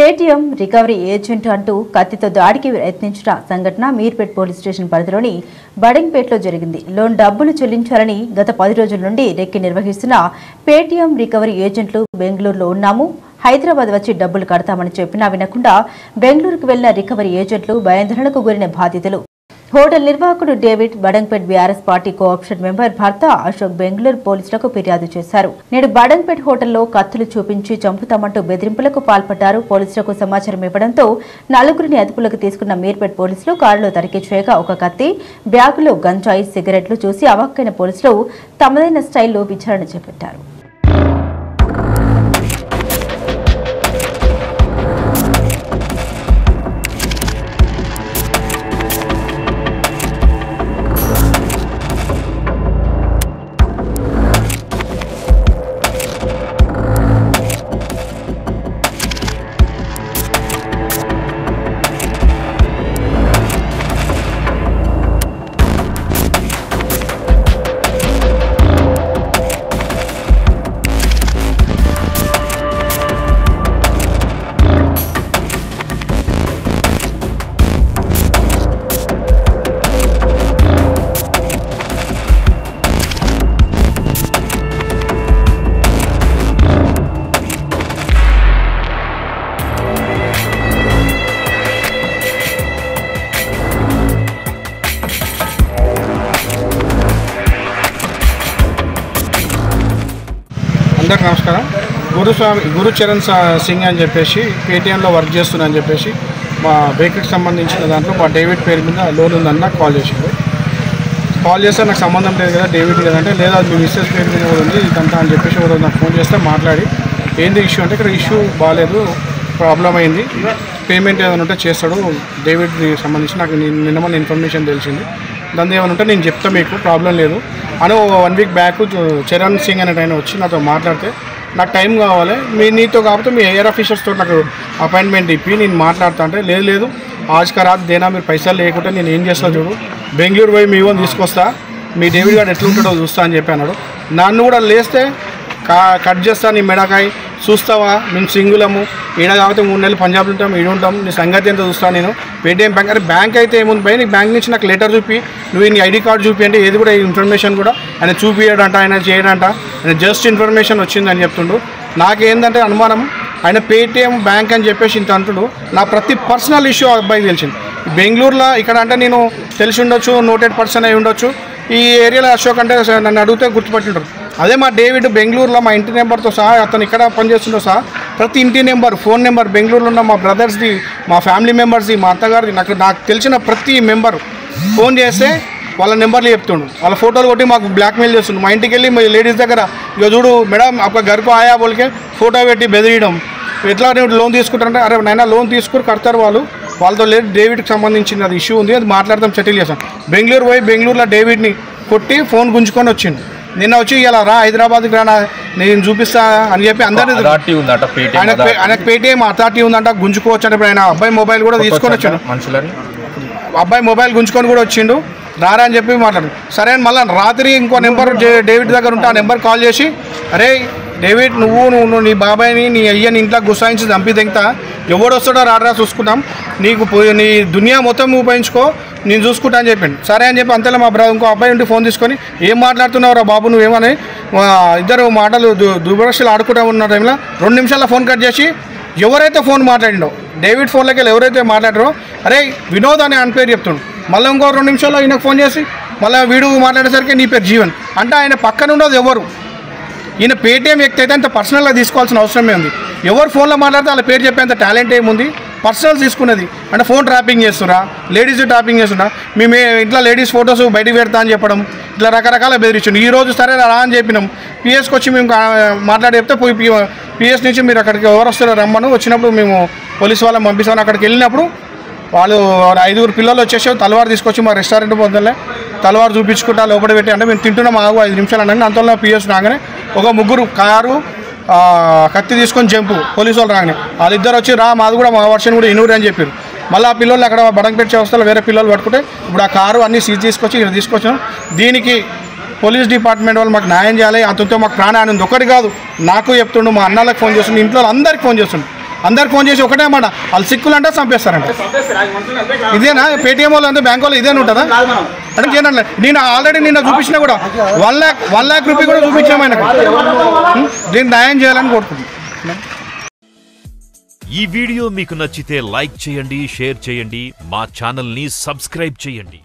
Paytm recovery agent అంటూ కత్తితో దాడికి యత్నించిన సంఘటన మీర్పేట్ పోలీస్ స్టేషన్ పరిధిలోని బడింగ్పేటలో జరిగింది. లోన్ డబ్బులు చెల్లించాలని గత పది రోజుల నుండి రెక్కి నిర్వహిస్తున్న పేటీఎం రికవరీ ఏజెంట్లు బెంగళూరులో ఉన్నాము. హైదరాబాద్ వచ్చి డబ్బులు కడతామని చెప్పినా వినకుండా బెంగళూరుకు వెళ్ళిన రికవరీ ఏజెంట్లు భయాందోళనకు గురిన బాధితులు. హోటల్ నిర్వాహకుడు David Badangpet BRS party co-option member భర్త అశోక్ బెంగళూరు పోలీసులకు ఫిర్యాదు చేశారు. నేడు బడంగ్పేట్ హోటల్లో కత్తులు చూపించి చంపుతామంటూ బెదిరింపులకు పాల్పడ్డారు. పోలీసులకు సమాచారం ఇవ్వడంతో నలుగురిని అదుపులోకి తీసుకున్న మీర్పేట్ పోలీసులు కారులో తనిఖీ చేయగా ఒక కత్తి బ్యాగులో గంజాయి సిగరెట్లు చూసి అవాక్కైన పోలీసులు తమదైన స్టైల్లో విచారణ చేపట్టారు. అందరికి నమస్కారం. గురుస్వామి గురుచరణ్ సింగ్ అని చెప్పేసి పేటీఎంలో వర్క్ చేస్తున్నా అని చెప్పేసి మా బేకరీకి సంబంధించిన దాంట్లో మా డేవిడ్ పేరు మీద లోన్ ఉందని నాకు కాల్ చేసింది కాల్ చేస్తే నాకు సంబంధం లేదు కదా డేవిడ్ లేదంటే లేదా అది మీ మిస్సెస్ పేరు మీద కూడా ఉంది ఇదంతా అని చెప్పేసి ఒకరోజు నాకు ఫోన్ చేస్తే మాట్లాడి ఏంది ఇష్యూ అంటే ఇక్కడ ఇష్యూ బాగాలేదు ప్రాబ్లం అయింది పేమెంట్ ఏదైనా ఉంటే చేస్తాడు డేవిడ్కి సంబంధించి నాకు నిన్న ఇన్ఫర్మేషన్ తెలిసింది. దాని ఏమైనా ఉంటే నేను చెప్తా మీకు ప్రాబ్లం లేదు. అని one week back Charan Singh అనే ఆయన వచ్చి నాతో మాట్లాడితే నాకు టైం కావాలి మీ నీతో కాకపోతే మీ ఎయిర్ ఆఫీసర్స్తో నాకు అపాయింట్మెంట్ ఇప్పి నేను మాట్లాడుతా అంటే లేదు లేదు ఆజ్కా రాత్ దేనా మీరు పైసలు లేకుంటే నేను ఏం చేస్తా చూడు బెంగళూరు పోయి మీ ఓన్ తీసుకొస్తా మీ డేవిడ్ గారు ఎట్లుంటాడో చూస్తా అని చెప్పి అన్నాడు. నన్ను కూడా లేస్తే కట్ చేస్తా నీ మెడకాయ చూస్తావా? మేము సింగులము. ఈడ కాబట్టి మూడు నెలలు పంజాబ్లో ఉంటాం ఈడ ఉంటాం. నీ సంగతి ఎంత చూస్తాను నేను? పేటీఎం బ్యాంక్ అరే బ్యాంక్ అయితే ఏముంది భయ? నీకు బ్యాంక్ నుంచి నాకు లెటర్ చూపి నువ్వు నీ ఐడి కార్డు చూపి అంటే ఏది కూడా ఇన్ఫర్మేషన్ కూడా ఆయన చూపియడంట ఆయన చేయడంట. ఆయన జస్ట్ ఇన్ఫర్మేషన్ వచ్చిందని చెప్తుండు. నాకేందంటే అనుమానం ఆయన పేటీఎం బ్యాంక్ అని చెప్పేసి ఇంత అంటుడు. నా ప్రతి పర్సనల్ ఇష్యూ ఆ అబ్బాయికి తెలిసింది. బెంగళూరులో ఇక్కడ అంటే నేను తెలిసి ఉండొచ్చు నోటెడ్ పర్సన్ అయి ఉండొచ్చు. ఈ ఏరియాలో అశోక్ అంటే నన్ను అడిగితే గుర్తుపట్టింటారు. అదే మా డేవిడ్ బెంగళూరులో మా ఇంటి నెంబర్తో సహా అతను ఇక్కడ పనిచేస్తుండో సహా ప్రతి ఇంటి నెంబర్ ఫోన్ నెంబర్ బెంగళూరులో ఉన్న మా బ్రదర్స్ది మా ఫ్యామిలీ మెంబర్స్ది మా అత్తగారిది నాకు నాకు తెలిసిన ప్రతి మెంబర్ ఫోన్ చేస్తే వాళ్ళ నెంబర్లు చెప్తుండు. వాళ్ళ ఫోటోలు కొట్టి మాకు బ్లాక్మెయిల్ చేస్తుండు. మా ఇంటికి వెళ్ళి మా లేడీస్ దగ్గర ఇక చూడు మేడం ఒక గరుకు ఆయా బోల్కే ఫోటో పెట్టి బెదిరియడం ఎట్లా నువ్వు లోన్ తీసుకుంటారంటే అరే నైనా లోన్ తీసుకుని కడతారు వాళ్ళు. వాళ్ళతో లేదు డేవిడ్కి సంబంధించిన అది ఇష్యూ ఉంది అది మాట్లాడదాం సెటిల్ చేస్తాం. బెంగళూరు పోయి బెంగళూరులో డేవిడ్ని కొట్టి ఫోన్ గుంజుకొని వచ్చిండు. నిన్న వచ్చి ఇలా రా హైదరాబాద్కి రా నేను చూపిస్తా అని చెప్పి అందరినీ ఉందట ఆయనకు పేటీఎం అథారిటీ ఉందంట గుంజుకోవచ్చు అంటే ఆయన అబ్బాయి మొబైల్ కూడా తీసుకొని వచ్చాడు. మనుషులని. అబ్బాయి మొబైల్ గుంజుకొని కూడా వచ్చిండు. రారా అని చెప్పి మాట్లాడు. సరే అని మళ్ళీ రాత్రి ఇంకో నెంబర్ డేవిడ్ దగ్గర ఉంటే ఆ నెంబర్ కాల్ చేసి అరే డేవిడ్ నువ్వు నువ్వు నీ బాబాయ్ని నీ అయ్యని ఇంట్లో గుసాయించి చంపి తెంగుతా ఎవడు వస్తాడో రారా చూసుకుంటాం నీకు నీ దునియా మొత్తం ఉపయోగించుకో. నేను చూసుకుంటా అని చెప్పిండు. సరే అని చెప్పి అంతలో మా బ్రదర్ ఇంకో అబ్బాయి ఉండి ఫోన్ తీసుకొని ఏం మాట్లాడుతున్నావురా బాబు? నువ్వేమని? ఇద్దరు మాటలు దు- దుర్భరక్షలు ఆడుకుంటా ఉన్న టైంలో రెండు నిమిషాల్లో ఫోన్ కట్ చేసి ఎవరైతే ఫోన్ మాట్లాడిండో డేవిడ్ ఫోన్లోకి వెళ్ళి ఎవరైతే మాట్లాడారో అరే వినోద్ అని ఆయన పేరు చెప్తుండు. మళ్ళీ ఇంకో రెండు నిమిషాల్లో ఈయనకు ఫోన్ చేసి మళ్ళీ వీడు మాట్లాడేసరికి నీ పేరు జీవన్. అంటే ఆయన పక్కన ఉన్నది ఎవరు? ఈయన పేటీఎం వ్యక్తి అయితే అంత పర్సనల్గా తీసుకోవాల్సిన అవసరమే ఉంది. ఎవరు ఫోన్లో మాట్లాడితే వాళ్ళ పేరు చెప్పేంత టాలెంట్ ఏముంది? పర్సనల్ తీసుకున్నది. అంటే ఫోన్ ట్రాపింగ్ చేస్తున్నా లేడీస్ ట్రాపింగ్ చేస్తున్నా? మేము ఇంట్లో లేడీస్ ఫొటోస్ బయటికి పెడతా అని చెప్పడం. ఇట్లా రకరకాల బెదిరించండి ఈ రోజు సరే రా అని చెప్పినాం. పిఎస్కి వచ్చి మేము మాట్లాడి చెప్తే పోయి పిఎస్ నుంచి మీరు అక్కడికి ఎవరు వస్తారో రమ్మను. వచ్చినప్పుడు మేము పోలీస్ వాళ్ళని పంపిస్తాను. అక్కడికి వెళ్ళినప్పుడు వాళ్ళు ఐదుగురు పిల్లలు వచ్చేసి తలవారు తీసుకొచ్చి మా రెస్టారెంట్ పొందలే తలవారు చూపించుకుంటా లోపల పెట్టి అంటే మేము తింటున్నాం. ఆగు ఐదు నిమిషాలు అనండి అంతలో పిఎస్ రాగానే ఒక ముగ్గురు కారు కత్తి తీసుకొని జంపు. పోలీసు వాళ్ళు రాగానే. వాళ్ళిద్దరు వచ్చి రా మాది కూడా మా వర్షన్ కూడా ఇనూరు అని చెప్పారు మళ్ళీ ఆ పిల్లలు అక్కడ బడంపేట వ్యవస్థలో వేరే పిల్లలు పట్టుకుంటే ఇప్పుడు ఆ కారు అన్ని సీజ్ తీసుకొచ్చి ఇక్కడ తీసుకొచ్చాం దీనికి పోలీస్ డిపార్ట్మెంట్ వాళ్ళు మాకు న్యాయం చేయాలి. అతనితో మాకు ప్రాణాన్ని ఒకటి కాదు నాకు చెప్తుండు మా అన్నలకు ఫోన్ చేస్తుండే ఇంట్లో అందరికి ఫోన్ చేస్తుండే. అందరు ఫోన్ చేసి ఒకటే మాట వాళ్ళు సిక్కులు అంటే చంపేస్తారంట ఇదేనా? పేటీఎం వాళ్ళు అంటే బ్యాంక్ వాళ్ళు ఇదేనా ఉంటుందా? అంటే చేయనండి నేను ఆల్రెడీ నిన్న చూపించినా కూడా one lakh one lakh rupee కూడా చూపించాము ఆయనకు. ఉం? దీన్ని న్యాయం చేయాలని కోరుకుంటున్నాను ఈ వీడియో మీకు నచ్చితే లైక్ చేయండి షేర్ చేయండి మా ఛానల్ని సబ్స్క్రైబ్ చేయండి.